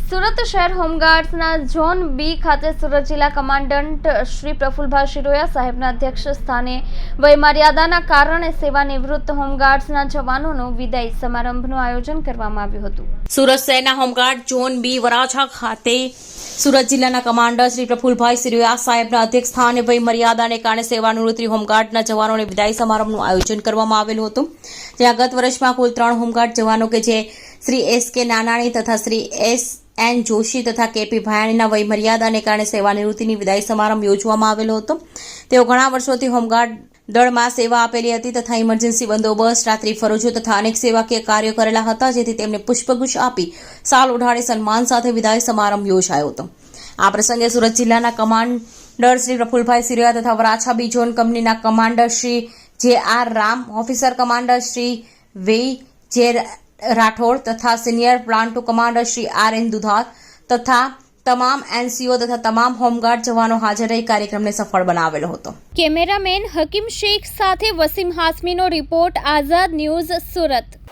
સુરત શહેર હોમગાર્ડ્સના ઝોન બી ખાતે સુરત જિલ્લા કમાન્ડન્ટ શ્રી પ્રફુલભાઈ શિરોયા સાહેબના અધ્યક્ષ સ્થાને વયમર્યાદાના કારણે સેવાનિવૃત્ત હોમગાર્ડ્સના જવાનોનો વિદાય સમારંભનું આયોજન કરવામાં આવ્યું હતું. સુરત શહેરના હોમગાર્ડ ઝોન બી વરાછા ખાતે સુરત જિલ્લાના કમાન્ડર શ્રી પ્રફુલભાઈ શિરોયા સાહેબના અધ્યક્ષ સ્થાને વયમર્યાદાને કારણે સેવાનિવૃત્તિ હોમગાર્ડના જવાનોને વિદાય સમારંભનું આયોજન કરવામાં આવેલું હતું. જ્યાં ગત વર્ષમાં કુલ ત્રણ હોમગાર્ડ જવાનો કે જે શ્રી એસ કે નાનાણી તથા શ્રી એસ એન જોશી તથા કેપી ભાયાણીના વય મર્યાદાને કારણે સેવાનિવૃત્તિની વિદાય સમારંભ યોજવામાં આવેલો હતો. તેઓ ઘણા વર્ષોથી હોમગાર્ડ દળમાં સેવા આપેલી હતી તથા ઇમરજન્સી બંદોબસ્ત, રાત્રિ ફરજો તથા અનેક સેવાકીય કાર્યો કરેલા હતા, જેથી તેમને પુષ્પગુચ્છ આપી સાલ ઉઢાડી સન્માન સાથે વિદાય સમારંભ યોજાયો હતો. આ પ્રસંગે સુરત જિલ્લાના કમાન્ડર શ્રી પ્રફુલભાઈ સિરિયા તથા વરાછા બી ઝોન કંપનીના commander Shri J R Ram, officer commander Shri Wei J Rathod તથા senior platoon commander Shri R N Dudhat તથા તમામ એનસીઓ તથા તમામ હોમગાર્ડ જવાનો હાજર રહી કાર્યક્રમને સફળ બનાવેલો હતો. કેમેરામેન હકીમ શેખ સાથે વસીમ હાસમીનો રિપોર્ટ આઝાદ ન્યૂઝ સુરત.